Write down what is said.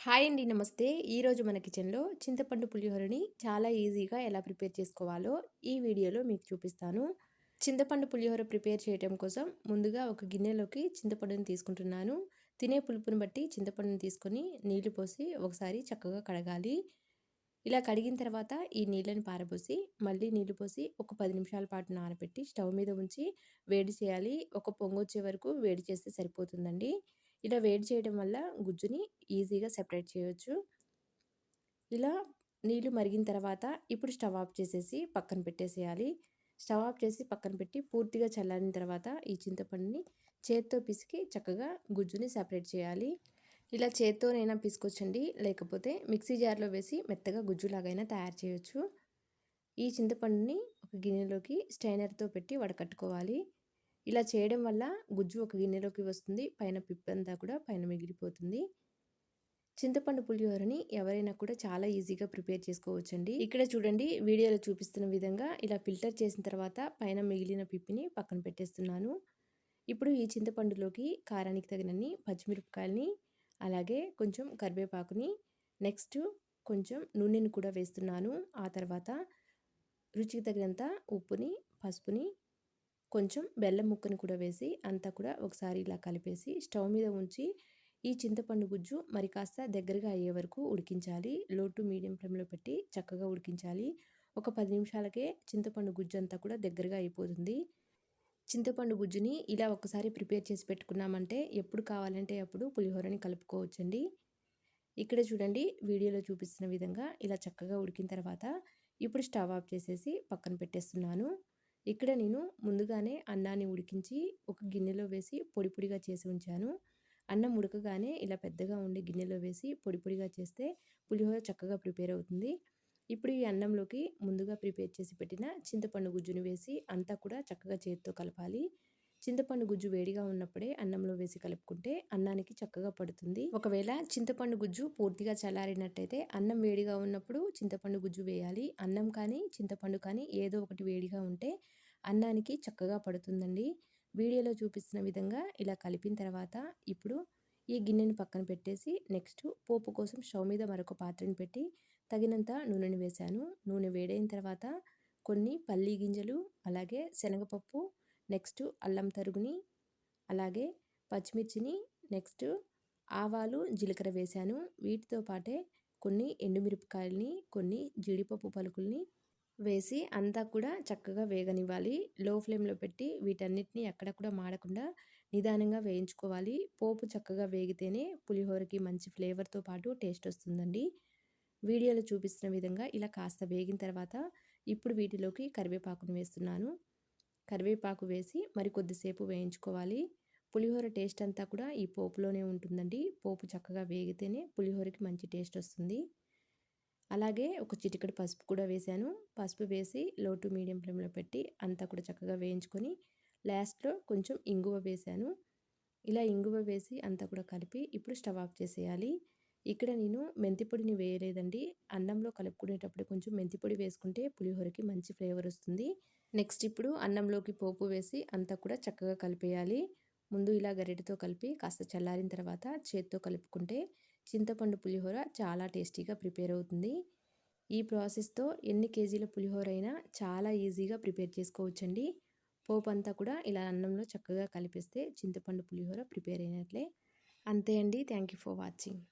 Hi అండి నమస్తే. ఈరోజు మన కిచెన్లో చింతపండు పులిహోరని చాలా ఈజీగా ఎలా ప్రిపేర్ చేసుకోవాలో ఈ వీడియోలో మీకు చూపిస్తాను. చింతపండు పులిహోర ప్రిపేర్ చేయటం కోసం ముందుగా ఒక గిన్నెలోకి చింతపండుని తీసుకుంటున్నాను. తినే పులుపుని బట్టి చింతపండుని తీసుకొని నీళ్ళు పోసి ఒకసారి చక్కగా కడగాలి. ఇలా కడిగిన తర్వాత ఈ నీళ్ళని పారబోసి మళ్ళీ నీళ్ళు పోసి ఒక పది నిమిషాల పాటు నానబెట్టి స్టవ్ మీద ఉంచి వేడి చేయాలి. ఒక పొంగు వచ్చే వరకు వేడి చేస్తే సరిపోతుందండి. ఇలా వేడి చేయడం వల్ల గుజ్జుని ఈజీగా సెపరేట్ చేయొచ్చు. ఇలా నీళ్ళు మరిగిన తర్వాత ఇప్పుడు స్టవ్ ఆఫ్ చేసేసి పక్కన పెట్టేసేయాలి. స్టవ్ ఆఫ్ చేసి పక్కన పెట్టి పూర్తిగా చల్లారిన తర్వాత ఈ చింతపండుని చేత్తో పిసికి చక్కగా గుజ్జుని సెపరేట్ చేయాలి. ఇలా చేత్తోనైనా పిసుకొచ్చండి లేకపోతే మిక్సీ జార్లో వేసి మెత్తగా గుజ్జులాగైనా తయారు చేయొచ్చు. ఈ చింతపండుని ఒక గిన్నెలోకి స్టైనర్తో పెట్టి వడకట్టుకోవాలి. ఇలా చేయడం వల్ల గుజ్జు ఒక గిన్నెలోకి వస్తుంది. పైన పిప్పంతా కూడా పైన మిగిలిపోతుంది. చింతపండు పులిహోరని ఎవరైనా కూడా చాలా ఈజీగా ప్రిపేర్ చేసుకోవచ్చండి. ఇక్కడ చూడండి వీడియోలో చూపిస్తున్న విధంగా ఇలా ఫిల్టర్ చేసిన తర్వాత పైన మిగిలిన పిప్పిని పక్కన పెట్టేస్తున్నాను. ఇప్పుడు ఈ చింతపండులోకి కారానికి తగినన్ని పచ్చిమిరపకాయలని అలాగే కొంచెం కరివేపాకుని నెక్స్ట్ కొంచెం నూనెను కూడా వేస్తున్నాను. ఆ తర్వాత రుచికి తగినంత ఉప్పుని పసుపుని కొంచెం బెల్లం ముక్కని కూడా వేసి అంతా కూడా ఒకసారి ఇలా కలిపేసి స్టవ్ మీద ఉంచి ఈ చింతపండు గుజ్జు మరి కాస్త దగ్గరగా అయ్యే వరకు ఉడికించాలి. లో టు మీడియం ఫ్లేమ్లో పెట్టి చక్కగా ఉడికించాలి. ఒక పది నిమిషాలకే చింతపండు గుజ్జు అంతా కూడా దగ్గరగా అయిపోతుంది. చింతపండు గుజ్జుని ఇలా ఒకసారి ప్రిపేర్ చేసి పెట్టుకున్నామంటే ఎప్పుడు కావాలంటే అప్పుడు పులిహోరని కలుపుకోవచ్చండి. ఇక్కడ చూడండి వీడియోలో చూపిస్తున్న విధంగా ఇలా చక్కగా ఉడికిన తర్వాత ఇప్పుడు స్టవ్ ఆఫ్ చేసేసి పక్కన పెట్టేస్తున్నాను. ఇక్కడ నేను ముందుగానే అన్నాన్ని ఉడికించి ఒక గిన్నెలో వేసి పొడి పొడిగా చేసి ఉంచాను. అన్నం ఉడకగానే ఇలా పెద్దగా ఉండే గిన్నెలో వేసి పొడి పొడిగా చేస్తే పులిహోర చక్కగా ప్రిపేర్ అవుతుంది. ఇప్పుడు ఈ అన్నంలోకి ముందుగా ప్రిపేర్ చేసి పెట్టిన చింతపండు గుజ్జును వేసి అంతా కూడా చక్కగా చేతితో కలపాలి. చింతపండు గుజ్జు వేడిగా ఉన్నప్పుడే అన్నంలో వేసి కలుపుకుంటే అన్నానికి చక్కగా పడుతుంది. ఒకవేళ చింతపండు గుజ్జు పూర్తిగా చల్లారినట్టయితే అన్నం వేడిగా ఉన్నప్పుడు చింతపండు గుజ్జు వేయాలి. అన్నం కానీ చింతపండు కానీ ఏదో ఒకటి వేడిగా ఉంటే అన్నానికి చక్కగా పడుతుందండి. వీడియోలో చూపిస్తున్న విధంగా ఇలా కలిపిన తర్వాత ఇప్పుడు ఈ గిన్నెని పక్కన పెట్టేసి నెక్స్ట్ పోపు కోసం స్టవ్ మీద మరొక పాత్రని పెట్టి తగినంత నూనెని వేశాను. నూనె వేడైన తర్వాత కొన్ని పల్లీ గింజలు అలాగే శనగపప్పు నెక్స్ట్ అల్లం తరుగుని అలాగే పచ్చిమిర్చిని నెక్స్ట్ ఆవాలు జీలకర్ర వేశాను వీటితో పాటే కొన్ని ఎండుమిరపకాయలని కొన్ని జీడిపప్పు పలుకుల్ని వేసి అంతా కూడా చక్కగా వేగనివ్వాలి. లో ఫ్లేమ్లో పెట్టి వీటన్నిటిని ఎక్కడ కూడా మాడకుండా నిదానంగా వేయించుకోవాలి. పోపు చక్కగా వేగితేనే పులిహోరకి మంచి ఫ్లేవర్తో పాటు టేస్ట్ వస్తుందండి. వీడియోలో చూపిస్తున్న విధంగా ఇలా కాస్త వేగిన తర్వాత ఇప్పుడు వీటిలోకి కరివేపాకును వేస్తున్నాను. కరివేపాకు వేసి మరి కొద్దిసేపు వేయించుకోవాలి. పులిహోర టేస్ట్ అంతా కూడా ఈ పోపులోనే ఉంటుందండి. పోపు చక్కగా వేగితేనే పులిహోరకి మంచి టేస్ట్ వస్తుంది. అలాగే ఒక చిటికడి పసుపు కూడా వేశాను పసుపు వేసి లో టు మీడియం ఫ్లేమ్లో పెట్టి అంతా కూడా చక్కగా వేయించుకొని లాస్ట్లో కొంచెం ఇంగువ వేశాను ఇలా ఇంగువ వేసి అంతా కూడా కలిపి ఇప్పుడు స్టవ్ ఆఫ్ చేసేయాలి. ఇక్కడ నేను మెంతిపొడిని వేయలేదండి. అన్నంలో కలుపుకునేటప్పుడు కొంచెం మెంతిపొడి వేసుకుంటే పులిహోరకి మంచి ఫ్లేవర్ వస్తుంది. నెక్స్ట్ ఇప్పుడు అన్నంలోకి పోపు వేసి అంతా కూడా చక్కగా కలిపేయాలి. ముందు ఇలా గరిటతో కలిపి కాస్త చల్లారిన తర్వాత చేత్తో కలుపుకుంటే చింతపండు పులిహోర చాలా టేస్టీగా ప్రిపేర్ అవుతుంది. ఈ ప్రాసెస్తో ఎన్ని కేజీల పులిహోర అయినా చాలా ఈజీగా ప్రిపేర్ చేసుకోవచ్చండి. పోపు అంతా కూడా ఇలా అన్నంలో చక్కగా కలిపేస్తే చింతపండు పులిహోర ప్రిపేర్ అయినట్లే. అంతే అండి. Thank you for watching.